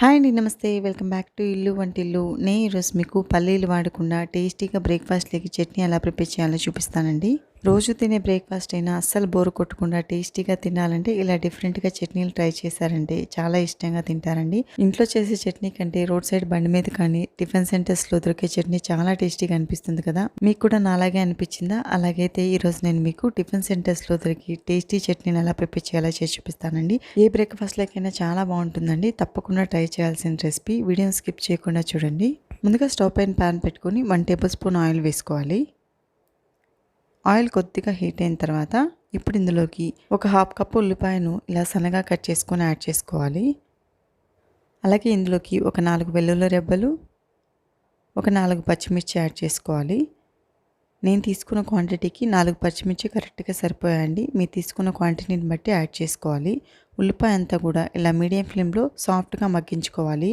Hi అండి నమస్తే. Welcome back to ఇల్లు వంటిల్లు. నేను ఈరోజు మీకు పల్లీలు వాడకుండా టేస్టీగా బ్రేక్ఫాస్ట్లోకి చట్నీ ఎలా ప్రిపేర్ చేయాలో చూపిస్తానండి. రోజు తినే బ్రేక్ఫాస్ట్ అయినా అస్సలు బోరు కొట్టకుండా టేస్టీగా తినాలంటే ఇలా డిఫరెంట్గా చట్నీలు ట్రై చేశారంటే చాలా ఇష్టంగా తింటారండి. ఇంట్లో చేసే చట్నీ కంటే రోడ్ సైడ్ బండి మీద కానీ టిఫిన్ సెంటర్స్లో దొరికే చట్నీ చాలా టేస్టీగా అనిపిస్తుంది కదా. మీకు కూడా నాలాగే అనిపించిందా? అలాగైతే ఈరోజు నేను మీకు టిఫిన్ సెంటర్స్లో దొరికి టేస్టీ చట్నీని ఎలా ప్రిపేర్ చేయాలో చేసి చూపిస్తానండి. ఏ బ్రేక్ఫాస్ట్లకైనా చాలా బాగుంటుందండి. తప్పకుండా ట్రై చేయాల్సిన రెసిపీ. వీడియోని స్కిప్ చేయకుండా చూడండి. ముందుగా స్టవ్ పైన ప్యాన్ పెట్టుకొని వన్ టేబుల్ స్పూన్ ఆయిల్ వేసుకోవాలి. ఆయిల్ కొద్దిగా హీట్ అయిన తర్వాత ఇప్పుడు ఇందులోకి ఒక హాఫ్ కప్ ఉల్లిపాయను ఇలా సన్నగా కట్ చేసుకొని యాడ్ చేసుకోవాలి. అలాగే ఇందులోకి ఒక నాలుగు వెల్లుల్లి రెబ్బలు ఒక నాలుగు పచ్చిమిర్చి యాడ్ చేసుకోవాలి. నేను తీసుకున్న క్వాంటిటీకి నాలుగు పచ్చిమిర్చి కరెక్ట్గా సరిపోయాయండి. మీరు తీసుకున్న క్వాంటిటీని బట్టి యాడ్ చేసుకోవాలి. ఉల్లిపాయ అంతా కూడా ఇలా మీడియం ఫ్లేమ్లో సాఫ్ట్గా మగ్గించుకోవాలి.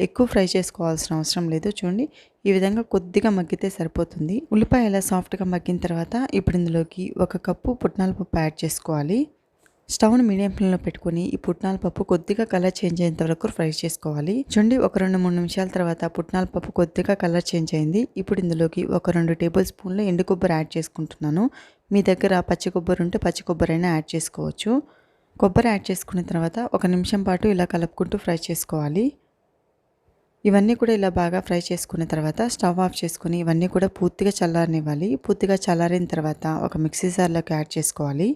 ఎక్కువ ఫ్రై చేసుకోవాల్సిన అవసరం లేదు. చూడండి ఈ విధంగా కొద్దిగా మగ్గితే సరిపోతుంది. ఉల్లిపాయ ఇలా సాఫ్ట్గా మగ్గిన తర్వాత ఇప్పుడు ఇందులోకి ఒక కప్పు పుట్నాల పప్పు యాడ్ చేసుకోవాలి. స్టవ్ను మీడియం ఫ్లేమ్లో పెట్టుకొని ఈ పుట్నాల పప్పు కొద్దిగా కలర్ చేంజ్ అయ్యేంత వరకు ఫ్రై చేసుకోవాలి. చూడండి ఒక రెండు మూడు నిమిషాల తర్వాత పుట్నాల పప్పు కొద్దిగా కలర్ చేంజ్ అయింది. ఇప్పుడు ఇందులోకి ఒక రెండు టేబుల్ స్పూన్లు ఎండు కొబ్బరి యాడ్ చేసుకుంటున్నాను. మీ దగ్గర పచ్చి కొబ్బరి ఉంటే పచ్చి కొబ్బరైనా యాడ్ చేసుకోవచ్చు. కొబ్బరి యాడ్ చేసుకున్న తర్వాత ఒక నిమిషం పాటు ఇలా కలుపుకుంటూ ఫ్రై చేసుకోవాలి. ఇవన్నీ కూడా ఇలా బాగా ఫ్రై చేసుకున్న తర్వాత స్టవ్ ఆఫ్ చేసుకుని ఇవన్నీ కూడా పూర్తిగా చల్లారనివ్వాలి. పూర్తిగా చల్లారిన తర్వాత ఒక మిక్సీ జార్లోకి యాడ్ చేసుకోవాలి.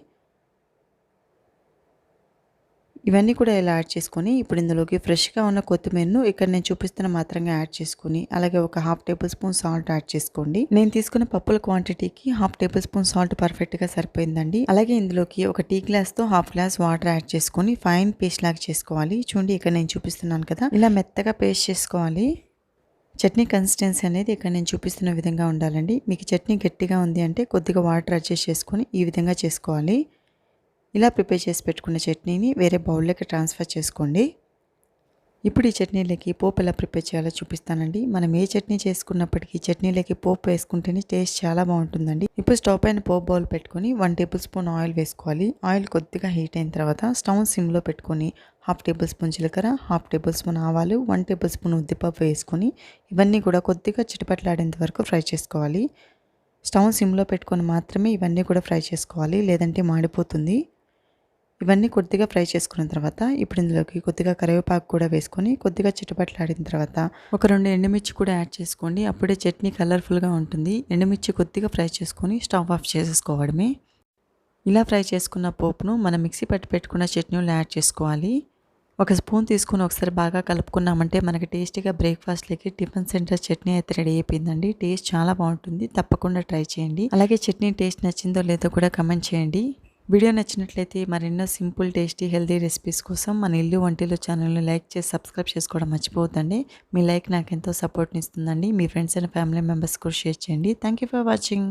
ఇవన్నీ కూడా ఇలా యాడ్ చేసుకొని ఇప్పుడు ఇందులోకి ఫ్రెష్గా ఉన్న కొత్తిమీరను ఇక్కడ నేను చూపిస్తున్న మాత్రంగా యాడ్ చేసుకుని అలాగే ఒక half tablespoon salt add చేసుకోండి. నేను తీసుకున్న పప్పుల క్వాంటిటీకి హాఫ్ టేబుల్ స్పూన్ సాల్ట్ పర్ఫెక్ట్గా సరిపోయిందండి. అలాగే ఇందులోకి ఒక టీ గ్లాస్తో హాఫ్ గ్లాస్ వాటర్ యాడ్ చేసుకొని ఫైన్ పేస్ట్ లాగా చేసుకోవాలి. చూడండి ఇక్కడ నేను చూపిస్తున్నాను కదా. ఇలా మెత్తగా పేస్ట్ చేసుకోవాలి. చట్నీ కన్సిస్టెన్సీ అనేది ఇక్కడ నేను చూపిస్తున్న విధంగా ఉండాలండి. మీకు చట్నీ గట్టిగా ఉంది అంటే కొద్దిగా వాటర్ అడ్జస్ట్ చేసుకొని ఈ విధంగా చేసుకోవాలి. ఇలా ప్రిపేర్ చేసి పెట్టుకున్న చట్నీని వేరే బౌల్లోకి ట్రాన్స్ఫర్ చేసుకోండి. ఇప్పుడు ఈ చట్నీలకి పోపు ఎలా ప్రిపేర్ చేయాలో చూపిస్తానండి. మనం ఏ చట్నీ చేసుకున్నప్పటికీ చట్నీలకి పోపు వేసుకుంటేనే టేస్ట్ చాలా బాగుంటుందండి. ఇప్పుడు స్టవ్ పైన పోపు బౌల్ పెట్టుకొని వన్ టేబుల్ స్పూన్ ఆయిల్ వేసుకోవాలి. ఆయిల్ కొద్దిగా హీట్ అయిన తర్వాత స్టవ్ సిమ్లో పెట్టుకొని హాఫ్ టేబుల్ స్పూన్ జీలకర్ర హాఫ్ టేబుల్ స్పూన్ ఆవాలు వన్ టేబుల్ స్పూన్ ఉద్దిపప్పు వేసుకొని ఇవన్నీ కూడా కొద్దిగా చిటపట్లాడేంత వరకు ఫ్రై చేసుకోవాలి. స్టవ్ సిమ్లో పెట్టుకొని మాత్రమే ఇవన్నీ కూడా ఫ్రై చేసుకోవాలి. లేదంటే మాడిపోతుంది. ఇవన్నీ కొద్దిగా ఫ్రై చేసుకున్న తర్వాత ఇప్పుడు ఇందులోకి కొద్దిగా కరివేపాకు కూడా వేసుకొని కొద్దిగా చిట్టుపట్లాడిన తర్వాత ఒక రెండు ఎండుమిర్చి కూడా యాడ్ చేసుకోండి. అప్పుడే చట్నీ కలర్ఫుల్గా ఉంటుంది. ఎండుమిర్చి కొద్దిగా ఫ్రై చేసుకొని స్టవ్ ఆఫ్ చేసేసుకోవడమే. ఇలా ఫ్రై చేసుకున్న పోపును మనం మిక్సీ పట్టి పెట్టుకున్న చట్నీలు యాడ్ చేసుకోవాలి. ఒక స్పూన్ తీసుకుని ఒకసారి బాగా కలుపుకున్నామంటే మనకి టేస్టీగా బ్రేక్ఫాస్ట్లోకి టిఫిన్ సెంటర్ చట్నీ అయితే రెడీ అయిపోయిందండి. టేస్ట్ చాలా బాగుంటుంది. తప్పకుండా ట్రై చేయండి. అలాగే చట్నీ టేస్ట్ నచ్చిందో లేదో కూడా కమెంట్ చేయండి. వీడియో నచ్చినట్లయితే మరెన్నో సింపుల్ టేస్టీ హెల్దీ రెసిపీస్ కోసం మన ఇల్లు వంటిలో ఛానల్ని లైక్ చేసి సబ్స్క్రైబ్ చేసుకోవడం మర్చిపోవద్దండి. మీ లైక్ నాకు ఎంతో సపోర్ట్ని ఇస్తుందండి మీ ఫ్రెండ్స్ అండ్ ఫ్యామిలీ మెంబర్స్ కూడా షేర్ చేయండి. Thank for watching.